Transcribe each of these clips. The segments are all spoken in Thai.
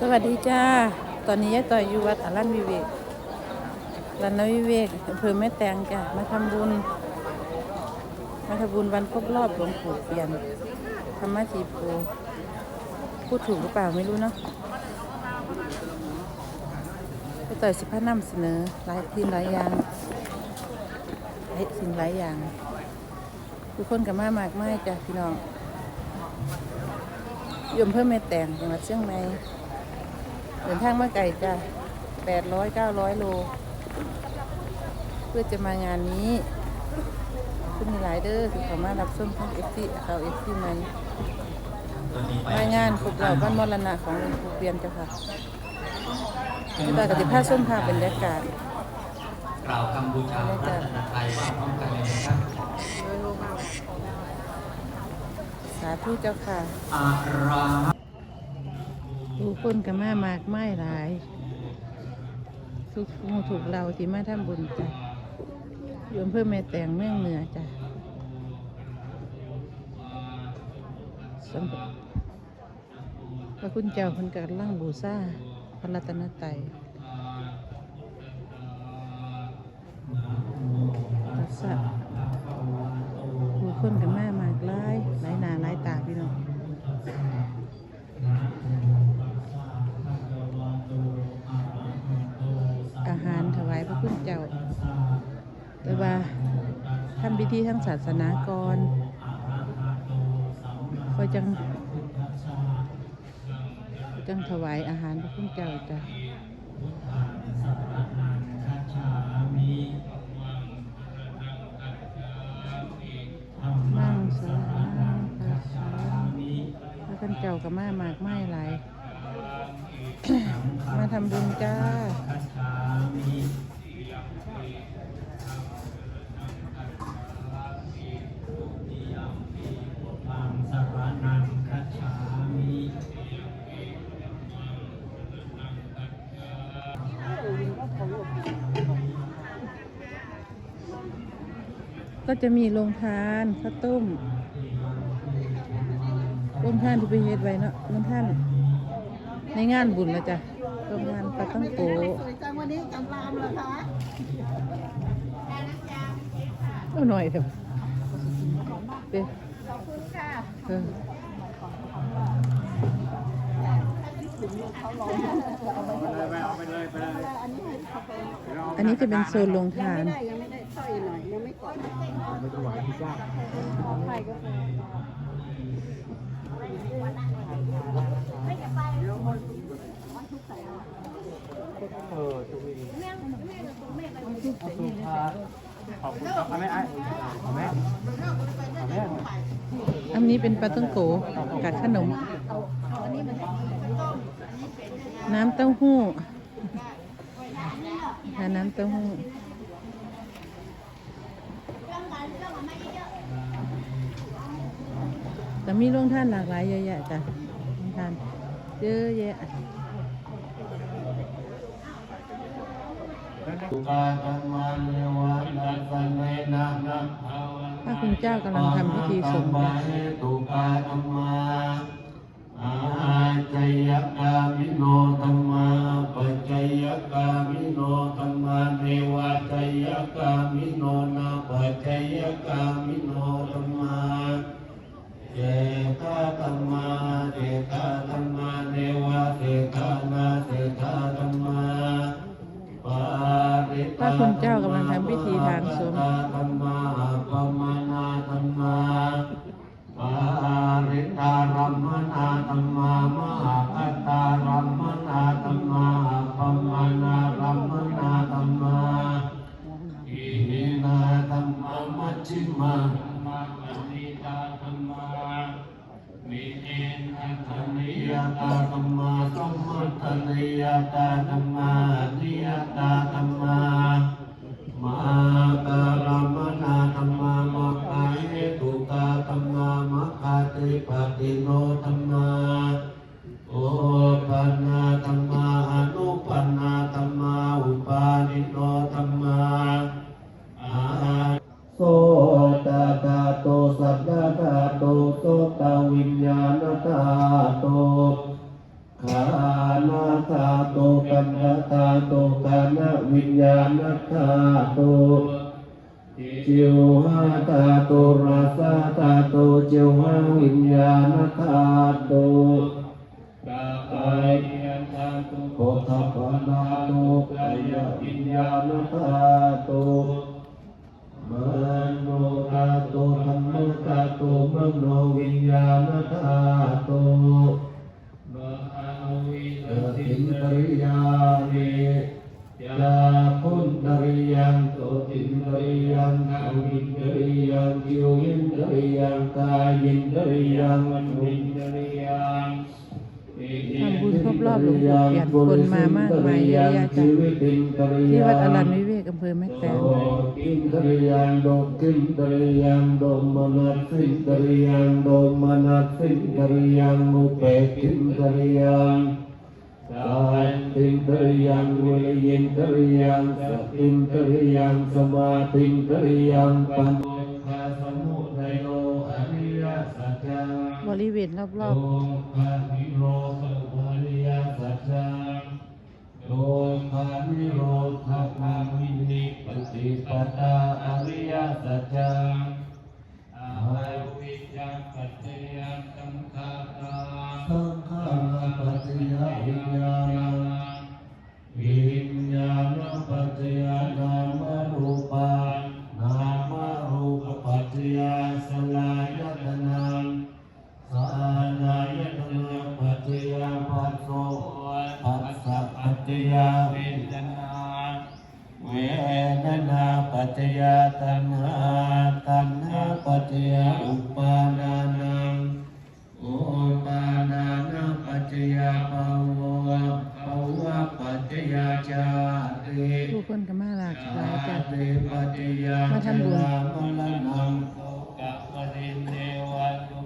สวัสดีจ้า ตอนนี้ยายต่อยอยู่วัดอรันวิเวกรันวิเวกอำเภอแม่แตงจ้ะ มาทำบุญ มาทำบุญวันครบรอบหลวงปู่เปลี่ยน ธรรมจีโปพูดถูกหรือเปล่าไม่รู้เนาะยายต่อยสิพานำเสนอหลายทีมหลายอย่างหลายสิ่งหลายอย่างทุกคนกับมามากมายจ้ะพี่น้องยมเพิ่มแม่แตงจังหวัดเชียงใหม่ เดินทางมาไกลจ้ะแปดร้อยเก้าร้อยโล เพื่อจะมางานนี้ซึ่งมีหลายเด้อที่เขามารับส้มทั้งเอฟซีเขาเอฟซีใหม่มางานครบรอบวันมรณะของหลวงปู่เปลี่ยนเจ้าค่ะที่ตากติภาพส้มภาพบรรยากาศกล่าวคำบูชาพระรัตนตรัยว่าพร้อมกันเลยนะครับสาธุเจ้าค่ะอะระหะ ผู้คนกับมามากไม่หลาย ทุกมูถูกเราที่มาทำบุญจ้ะโยมเพื่อแม่แต่งเมืองเหนือจ้ะสำหรับพระคุณเจ้าคนกัดล่างบูซาพระรัตนตรัย ทำพิธีทางศาสนาก่อนก็จัง จังถวายอาหารพระคุณเจ้าจ้ะมั่งสาธุสาธุพระคุณเจ้ากับแมามากไม่หลายมาทำบุญจ้า ก็จะมีโรงทานข้าวต้มโรงทานที่ไปเฮ็ดไว้เนาะโรงทานในงานบุญแล้วจ้ะโรงทานปลาตั้งโกสวยจังวันนี้จังรามเหรอคะเอาหน่อยเถอะเด้ขอบคุณค่ะเอออันนี้จะเป็นโซนโรงทาน ไม่ได้ยังไม่ได้สร้อยหน่อยยังไม่ก่อนไม่ถวายพิซซ่าไปก็ไปอันนี้เป็นปลาต้งโกกับขนม น้ำเต้าหู้ทานน้ำเต้าหู้ มีโรงท่านหลากหลายเยอะแยะจ้ะโรงท่านเยอะแยะตุกาธรรมาเนวะนัสสะเนนะนะภาวันพระคุณเจ้ากำลังทำพิธีสงฆ์ปะจ้ะเหตุกาธรรมาอาจยกามิโนธรรมาปัจจยกามิโนธรรมาเนวะจยกามิโนนาปัจจยกามิโนธรรมา เจตาธรรมาเจตาธรรมาเนวะเจตานาเจตาธรรมาพระคุณเจ้ากำลังทำพิธีทางสงฆ์ธรรมาปมา คาติปฏิโนธรรมาโอปันนาธรรมาอนุปันนาธรรมาอุปาณิโนธรรมาอาโสตตาโตสัพพะตาโตโสตวิญญาณตาโตขานาโตกานะวิญญาณธาตุ จิวหาธาตุราสาธาตุจิวหาวิญญาณธาตุกายโพธปนาตุกายวิญญาณธาตุมโนธาตุธรรมธาตุมโนวิญญาณธาตุมหาวิสินตริยานิยาพุนตริยังโต ตินตริยังนาวินตริยังจิวินตริยังกายินตริยังมันวินตริยังทำบุญครบรอบหลวงปู่เปลี่ยนคนมามากมายเยอะแยะจ้ะที่วัดอรัญวิเวกอำเภอแม่แตงกินตริยังโดกินตริยังโดมนัสสิตริยังโดมนัสสิตริยังอุเปกินตริยัง สายตินตริยังวิริยินตริยังสตินตริยังสมาตินตริยังปัญญาสมุทัยโยอริยสัจจังบริเวณรอบโลภะนิโรธอริยสัจจัง โจจยาชาติๆผู้คนก็มาหลากหลายจ้ะปัจจยามาทำบุญมรณังโสกะปริเนวันตุ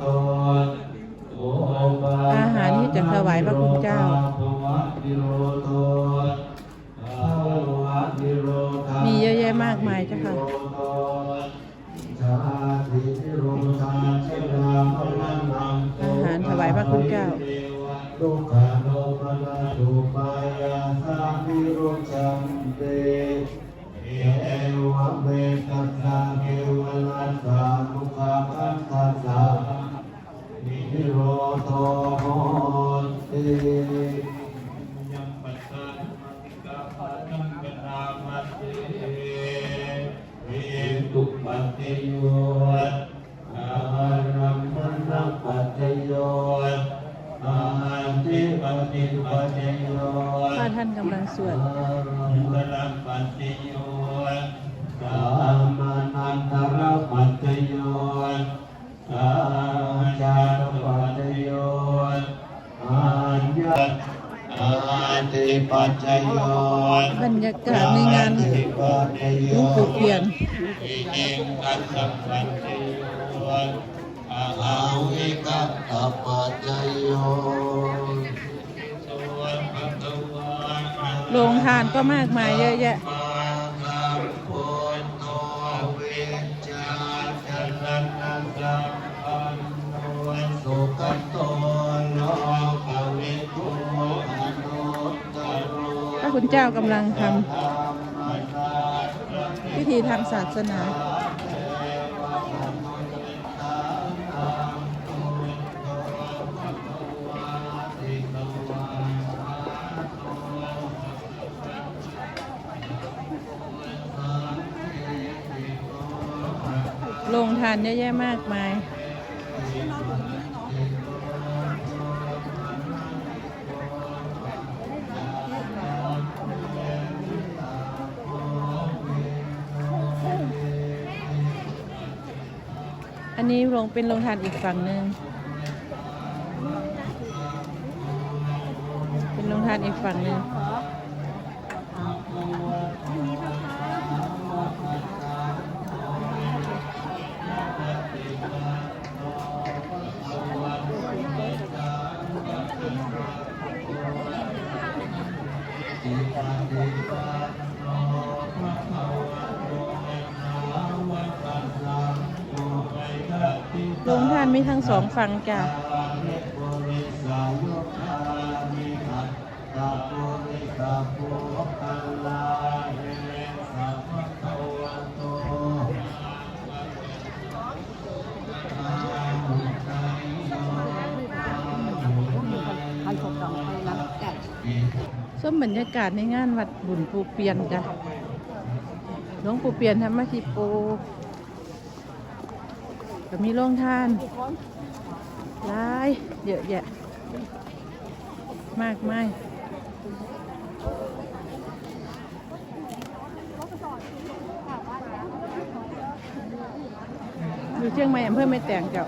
โตอาหารที่จะถวายพระคุณเจ้า ปัจจโยบรรยากาศในงานอาติปัจจโยหลวงปู่เปลี่ยนอิเองกัสสะปัจจโยอาอาวิกัตตปัจจโยสวัสดีโรงทานก็มากมายเยอะแยะมาคัมพุทโตเวจจาจันนันสัมปันโนสุขโตโลกวิทูอนุตตโระคุณเจ้ากำลังทำพิธีทางศาสนาโรงทานเยอะแยะมากมาย อันนี้โรงเป็นโรงทานอีกฝั่งหนึ่งเป็นโรงทานอีกฝั่งหนึ่ง มีทั้งสองฝั่งจ้ะส้มบรรยากาศในงานวัดบุญปูเปียนจ้ะหลวงปูเปียนธรรมทิโป ก็มีโรงทานหลายเยอะแยะ มากมายอยู่เชียงใหม่อำเภอไม่แต่งเจ้า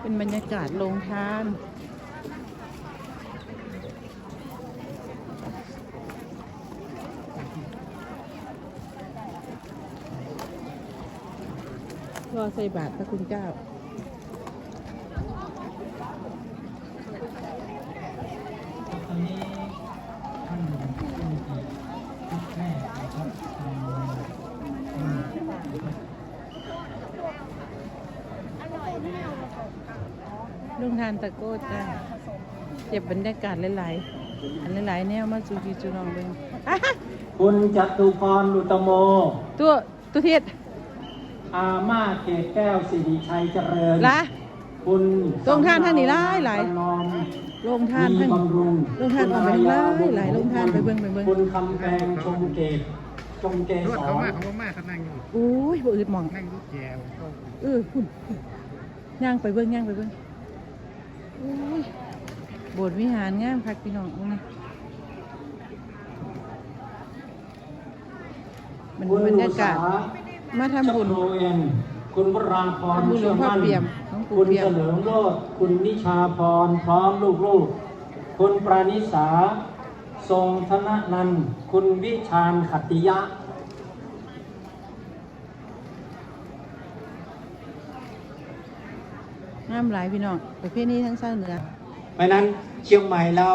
เป็นบรรยากาศโรงทาน ร อใส่บาตรพระคุณเจ้าลุงทานตะโก้จ้าเก็บบรรยากาศหลายๆอันหลายๆแนวมาสู่พี่จูน้องเบิ่งอะฮะคุณจตุพรอุตโม ตัวตัวเทียด อามาเกตแก้วสิริชัยเจริญละคุณโรงทานทางนี้หลายหลายประนอมโรงทานมีทั้งบำรุงโรงทานออกไปหลายหลายโรงทานไปเบิ่งไปเบิ่งคุณคำแพงชมเกตชมเกรถสเขารมาเขามาเขานั่งอยู่อุ้ยบ่อึดหมองนั่งอยูแจวเขาเออคุณย่างไปเบิ่งย่างไปเบิ่งอุ้ยโบสถ์วิหารงามคักพี่น้องเอานี่มันคุณบรรยากาศ มาทำบุญจักรโนเอ็นคุณวราพรทำบุญหลเชื่วองพ่อมั่นเปี่ยมหลวงปู่คุณเปี่ยมเฉลิมโลดคุณนิชาพรพร้อมลูกๆ คุณปรานิสา ทรงธนนันท์คุณวิชาญขัตติยะ งามหลายพี่น้องประเภทนี้ทั้งชาติเหนือ เพราะฉะนั้นเชียงใหม่เรา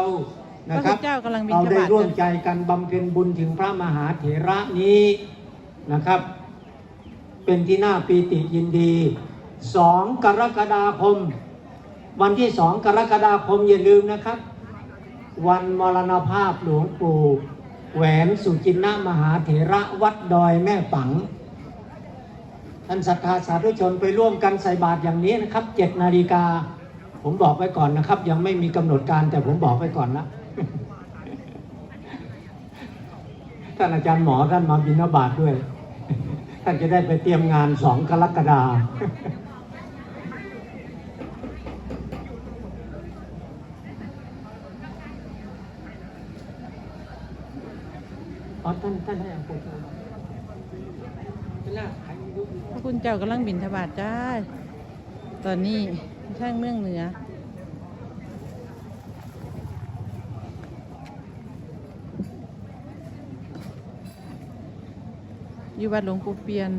นะครับพระพุทธเจ้ากำลังบิณฑเราบาตได้ร่วมใจกันบำเพ็ญบุญถึงพระมหาเถระนี้นะครับ เป็นที่น่าปีติยินดีสองกรกฎาคม วันที่สองกรกฎาคมอย่าลืมนะครับ วันมรณภาพหลวงปู่แหวนสุจินนามหาเถระวัดดอยแม่ปัง ท่านศรัทธาสาธุชนไปร่วมกันใส่บาตรอย่างนี้นะครับเจ็ดนาฬิกาผมบอกไว้ก่อนนะครับ ยังไม่มีกำหนดการแต่ผมบอกไว้ก่อนนะท่านอาจารย์หมอท่านมาบิณฑบาตด้วย ท่านจะได้ไปเตรียมงานสองกรกฎาอ๋อท่านท่านให้อาคุณเวลาขายดูพระคุณเจ้ากำลังบินทบาทจ้า ตอนนี้ทางเมืองเหนือ อยู่วัดหลวงปู่เปียน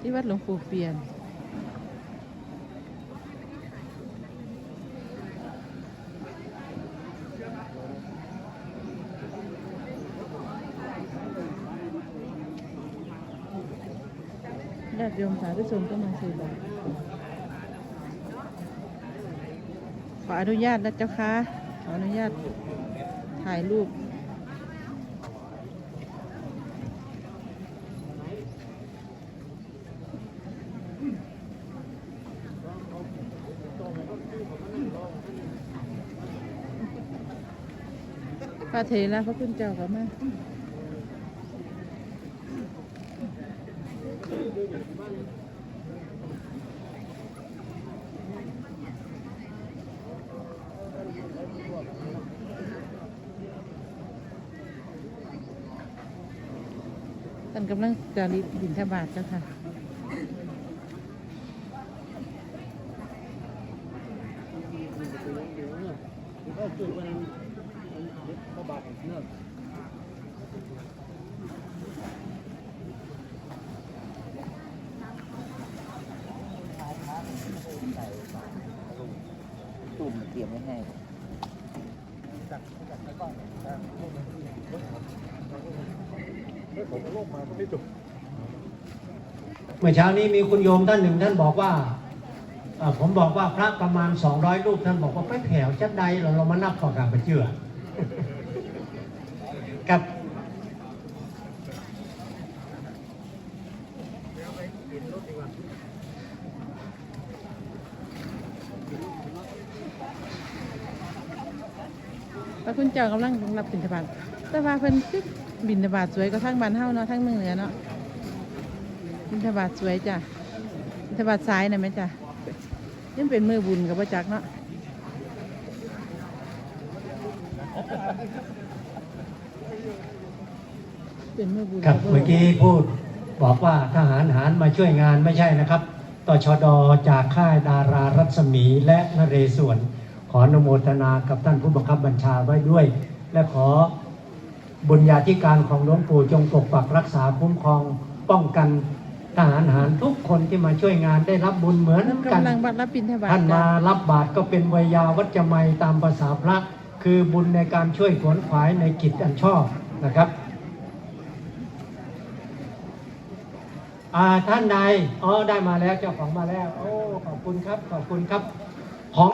ที่วัดหลวงปู่เปียน ญาติโยมสาธุชนก็มาใส่บาตรขออนุญาตนะเจ้าค่ะ ขออนุญาต ถ่ายรูปพระเทนะพระคุณเจ้าก็มาท่า นกำลังจาริกบินทบาทเจ้าค่ะตุ่มเตรียมไว้ให้จับจับไปก่อน เมื่อเช้านี้มีคุณโยมท่านหนึ่งท่านบอกว่าเอ่อผมบอกว่าพระประมาณ 200 รูปท่านบอกว่าไปแผ่วจัดใดเราเรามานับต่อกันไปเชื่อกับพระคุณเจ้ากำลังรับบิณฑบาตแต่ว่าเพิ่นคือ บิณฑบาตสวยกว่าทางบ้านเฮาเนาะทางเมืองเหนือเนาะบิณฑบาตสวยจ้ะบิณฑบาตซ้ายน่ะแม่จ้ะยังเป็นมือบุญกับพระจักเนาะเป็นมือบุญครับเมื่อกี้พูดบอกว่าทหารหารมาช่วยงานไม่ใช่นะครับตชดจากค่ายดารารัศมีและนเรศวรขออนุโมทนากับท่านผู้บังคับบัญชาไว้ด้วย และขอ บุญญาธิการของหลวงปู่จงปกปักรักษาคุ้มครองป้องกันทหารหารทุกคนที่มาช่วยงานได้รับบุญเหมือนกัน กำลังบัตรรับบิณฑบาตท่านจ้ะมารับบาตรก็เป็นวยาวัจจะไมยตามภาษาพระ คือบุญในการช่วยขวนขวายในกิจอันชอบนะครับอ่าท่านใดอ๋อได้มาแล้วเจ้าของมาแล้ว โอ้ขอบคุณครับขอบคุณครับของ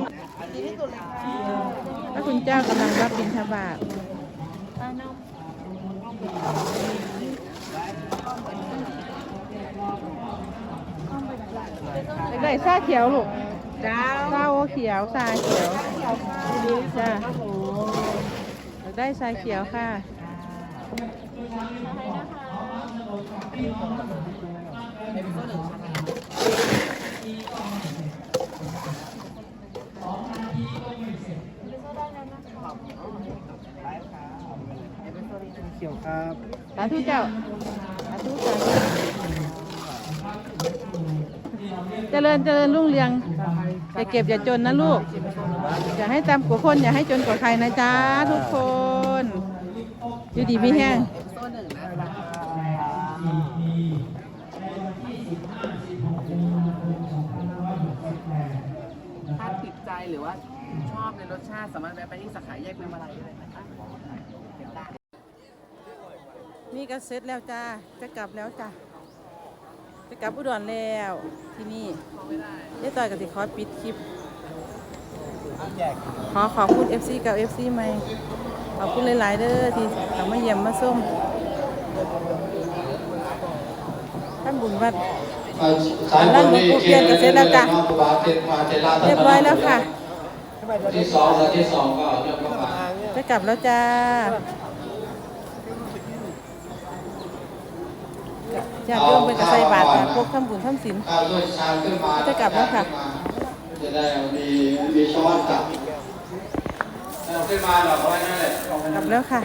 พระคุณเจ้ากำลังรับบิณฑบาต ได้ชาเขียวลูกจ้าซาโอเขียวชาเขียวจ้าได้ชาเขียวค่ะเขียวครับสาธุเจ้าสาธุสาธุเจริญเจริญรุ่งเรืองอย่าเก็บอย่าจนนะลูก อย่าให้ต่ำกว่าคน อย่าให้จนกว่าใครนะจ๊ะทุกคนอยู่ดีมีแห้งถ้าติดใจหรือว่าชอบในรสชาติสามารถแวะไปที่สาขาแยกเมืองมาลายได้เลย นะคะนี่ก็เสร็จแล้วจ้า จะกลับแล้วจ้าจะกลับอุดรแล้วที่นี่เย้ต่อยกับสิขอปิดคลิป ขอขอบคุณ FC กับ FC ใหม่ขอบคุณหลาย ๆ เด้อที่เขามาเยี่ยมมาส้มท่านบุญวัดสายบุญนี่เปลี่ยนกันเสร็จแล้วจ้ะน้องครูบาเทศมาเทศราเรียบร้อยแล้วค่ะที่สองแล้วที่สองก็ยกเข้ามาจะกลับแล้วจ้า จะโยมเป็นกระใส่บาตรค่ะพวกทำบุญทำศีลข้าวด้วยชามขึ้นมาจะกลับแล้วค่ะจะได้มีมีช้อนตักเอาขึ้นมาหรอกไว้นั่นแหละกลับแล้วค่ะ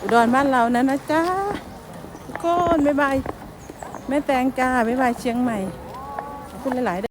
อุดรบ้านเรานะนะจ๊ะทุกคนบ๊ายบายแม่แตงจ้าบ๊ายบายเชียงใหม่ขอบคุณหลายๆ